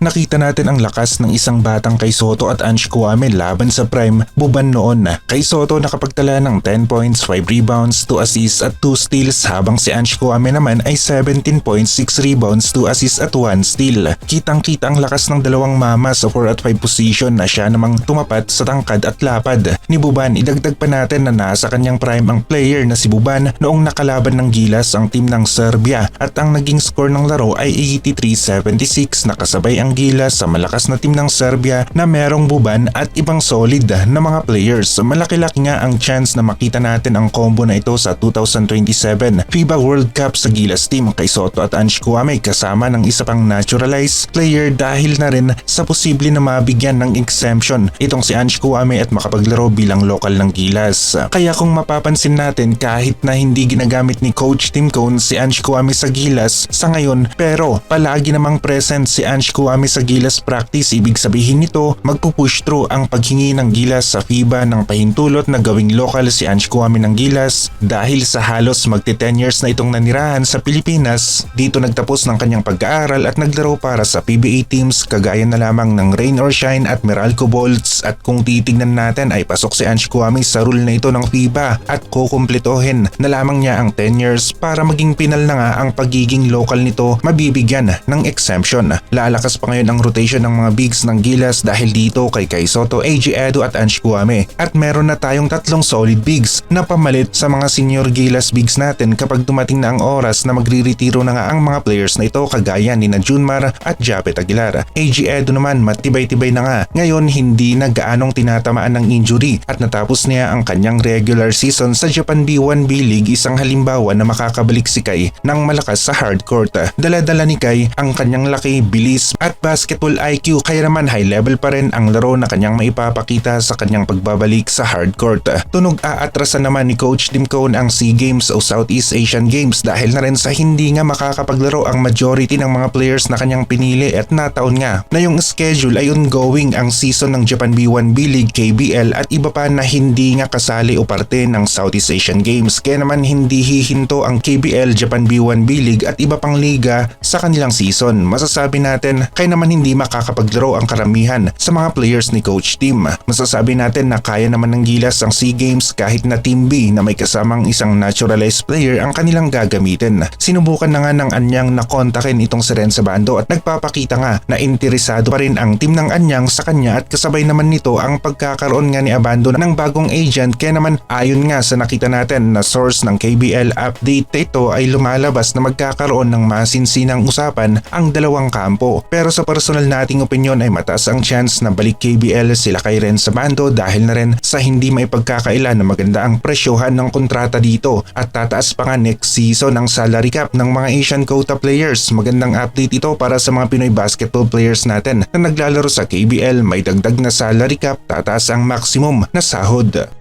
nakita natin ang lakas ng isang batang kay Soto at Ange Kwame laban sa prime buban noon. Kay Soto nakapagtala ng 10 points, 5 rebounds, 2 assists at 2 steals habang si Ange Kwame naman ay 17 points, 6 rebounds, 2 assists at 1 steal. Kitang kita ang lakas ng dalawang mama sa 4 at 5 position na siya namang tumapat sa tangkad at lapad. Ni Buban idagdag pa natin na nasa kanyang prime ang player na si Buban noong nakalaban ng Gilas ang team ng Serbia at ang naging score ng laro ay 83-76 nakasabay ang Gilas sa malakas na team ng Serbia na merong Buban at ibang solid na mga players. Malaki-laki nga ang chance na makita natin ang combo na ito sa 2027 FIBA World Cup sa Gilas team kay Soto at Ange Kwame kasama ng isa pang naturalized player dahil na rin sa posible na mabigyan ng exemption itong si Ange Kwame at makapaglaro bilang lokal ng Gilas. Kaya kung mapapansin natin kahit na hindi ginagamit ni Coach Tim Cone si Ange Kwame sa Gilas sa ngayon pero palagi namang present si Ange Kwame sa Gilas practice ibig sabihin nito magpupush through ang paghingi ng Gilas sa FIBA ng pahintulot na gawing lokal si Ange Kwame ng Gilas dahil sa halos magti 10 years na itong nanirahan sa Pilipinas dito nagtapos ng kanyang pag-aaral at naglaro para sa PBA teams kagaya na lamang ng Rain or Shine at Meralco Bolts at kung titignan natin ay pasok si Ange Kwame sa rule na ito ng FIBA at kukumpletohin na lamang niya ang 10 years para maging pinal na nga ang pagiging local nito mabibigyan ng exemption. Lalakas pa ngayon ang rotation ng mga bigs ng Gilas dahil dito kay Kai Soto, AJ Edo at Ange Kwame at meron na tayong tatlong solid bigs na pamalit sa mga senior Gilas bigs natin kapag dumating na ang oras na magriretiro na nga ang mga players na ito kagaya ni na Junmar at Japet Aguilar. AJ Edo naman matibay-tibay na nga. Ngayon hindi na gaanong tinatamaan ng injury at natapos niya ang kanyang regular season sa Japan B1B League isang halimbawa na makakabalik si Kai ng malakas sa hardcourt. Dala-dala ni Kai ang kanyang laki, bilis at basketball IQ kaya naman high level pa rin ang laro na kanyang maipapakita sa kanyang pagbabalik sa hardcourt. Tunog aatrasan naman ni Coach Tim Cone ang SEA Games o Southeast Asian Games dahil na rin sa hindi nga makakapaglaro ang majority ng mga players na kanyang pinili at nataon nga na yung schedule ay ongoing ang season ng Japan B1B League KBL at iba pa na hindi nga kasali o parte ng Southeast Asian Games kaya naman hindi hihinto ang KBL Japan B1B League at iba pang liga sa kanilang season. Masasabi natin kaya naman hindi makakapaglaro ang karamihan sa mga players ni Coach Tim. Masasabi natin na kaya naman ng gilas ang SEA Games kahit na Team B na may kasamang isang naturalized player ang kanilang gagamitin. Sinubukan na nga ng Anyang na kontakin itong si Renzo Bando at nagpapakita nga na interesado pa rin ang team ng Anyang sa kanya at kasabay naman nito ang pagkakaroon nga ni Abando ng bagong agent kaya naman ayon nga sa nakita natin na source ng KBL update ito ay lumalabas na magkakaroon ng masinsinang usapan ang dalawang kampo. Pero sa personal nating opinion ay mataas ang chance na balik KBL sila kay Renzo Bando dahil na rin sa hindi may pagkakaila na maganda ang presyohan ng kontrata dito at tataas pa nga next season ang salary cap ng mga Asian quota players. Magandang update ito para sa mga Pinoy basketball players natin na naglalaro sa KBL may dagdag na salary cap tataas ang maximum na sahod.